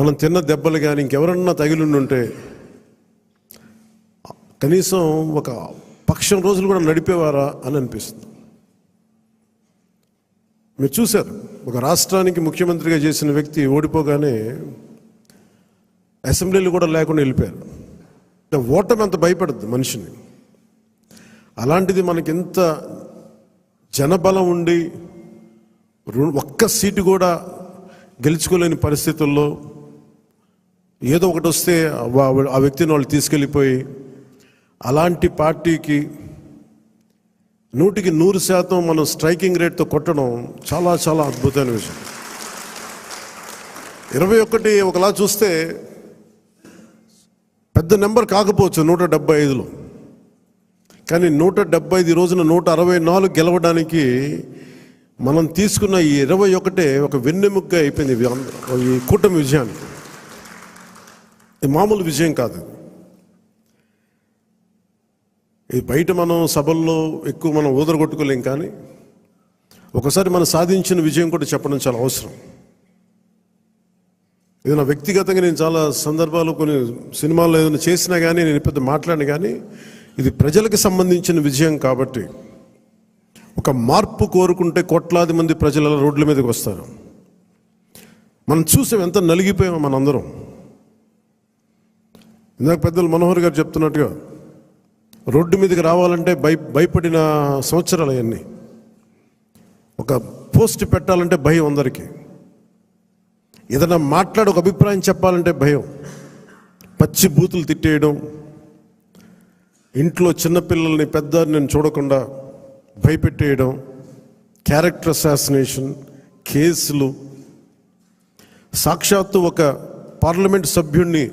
మనం తిన్న దెబ్బలు కానీ ఇంకెవరన్నా తగిలిండుంటే కనీసం ఒక పక్షం రోజులు కూడా నడిపేవారా అని అనిపిస్తుంది. మీరు చూశారు ఒక రాష్ట్రానికి ముఖ్యమంత్రిగా చేసిన వ్యక్తి ఓడిపోగానే అసెంబ్లీలు కూడా లేకుండా వెళ్ళిపోయారు. ఓటమి అంత భయపడద్దు మనిషిని. అలాంటిది మనకి ఇంత జనబలం ఉండి ఒక్క సీటు కూడా గెలుచుకోలేని పరిస్థితుల్లో ఏదో ఒకటి వస్తే ఆ వ్యక్తిని వాళ్ళు తీసుకెళ్ళిపోయి అలాంటి పార్టీకి నూటికి నూరు శాతం మనం స్ట్రైకింగ్ రేట్తో కొట్టడం చాలా చాలా అద్భుతమైన విషయం. ఇరవై ఒకటి ఒకలా చూస్తే పెద్ద నెంబర్ కాకపోవచ్చు నూట డెబ్బై ఐదులో. కానీ నూట డెబ్బై ఐదు రోజున నూట అరవై నాలుగు గెలవడానికి మనం తీసుకున్న ఈ ఇరవై ఒకటే ఒక వెన్నెముక్క అయిపోయింది ఈ కూటమి విజయానికి. మామూలు విజయం కాదు ఇది. బయట మనం సభల్లో ఎక్కువ మనం ఊదరగొట్టుకోలేం కానీ ఒకసారి మనం సాధించిన విజయం కూడా చెప్పడం చాలా అవసరం. ఇది నా వ్యక్తిగతంగా నేను చాలా సందర్భాలు కొన్ని సినిమాల్లో ఏదైనా చేసినా కానీ నేను పెద్ద మాట్లాడిన కానీ ఇది ప్రజలకు సంబంధించిన విజయం కాబట్టి ఒక మార్పు కోరుకుంటే కోట్లాది మంది ప్రజల రోడ్ల మీదకి వస్తారు. మనం చూసాం ఎంత నలిగిపోయామో మనందరం. ఇందాక పెద్దలు మనోహర్ గారు చెప్తున్నట్టుగా రోడ్డు మీదకి రావాలంటే భయ భయపడిన సంవత్సరాలు అవన్నీ. ఒక పోస్ట్ పెట్టాలంటే భయం అందరికీ. ఏదైనా మాట్లాడి ఒక అభిప్రాయం చెప్పాలంటే భయం. పచ్చి బూతులు తిట్టేయడం ఇంట్లో చిన్నపిల్లల్ని పెద్ద నేను చూడకుండా భయపెట్టేయడం క్యారెక్టర్ అసాసినేషన్ కేసులు సాక్షాత్తు ఒక పార్లమెంట్ సభ్యుణ్ణి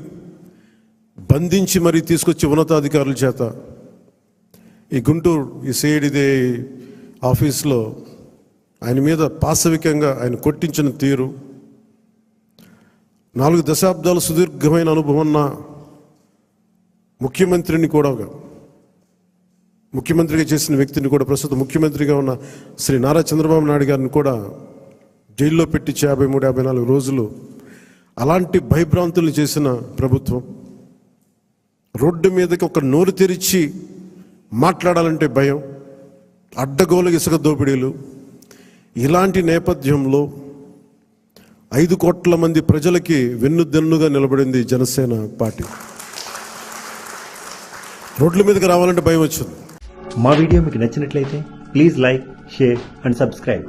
బంధించి మరీ తీసుకొచ్చి ఉన్నతాధికారుల చేత ఈ గుంటూరు ఈ సేడిదే ఆఫీస్లో ఆయన మీద పాశవికంగా ఆయన కొట్టించిన తీరు నాలుగు దశాబ్దాల సుదీర్ఘమైన అనుభవం ఉన్న ముఖ్యమంత్రిని కూడా ముఖ్యమంత్రిగా చేసిన వ్యక్తిని కూడా ప్రస్తుతం ముఖ్యమంత్రిగా ఉన్న శ్రీ నారా చంద్రబాబు నాయుడు గారిని కూడా జైల్లో పెట్టించి యాభై మూడు యాభై నాలుగు రోజులు అలాంటి భయభ్రాంతుల్ని చేసిన ప్రభుత్వం. రోడ్డు మీదకి ఒక నోరు తెరిచి మాట్లాడాలంటే భయం అడ్డగోలు ఇసుక దోపిడీలు. ఇలాంటి నేపథ్యంలో ఐదు కోట్ల మంది ప్రజలకి వెన్నుదెన్నుగా నిలబడింది జనసేన పార్టీ. రోడ్ల మీదకి రావాలంటే భయం వచ్చింది. మా వీడియో మీకు నచ్చినట్లయితే please like share and subscribe.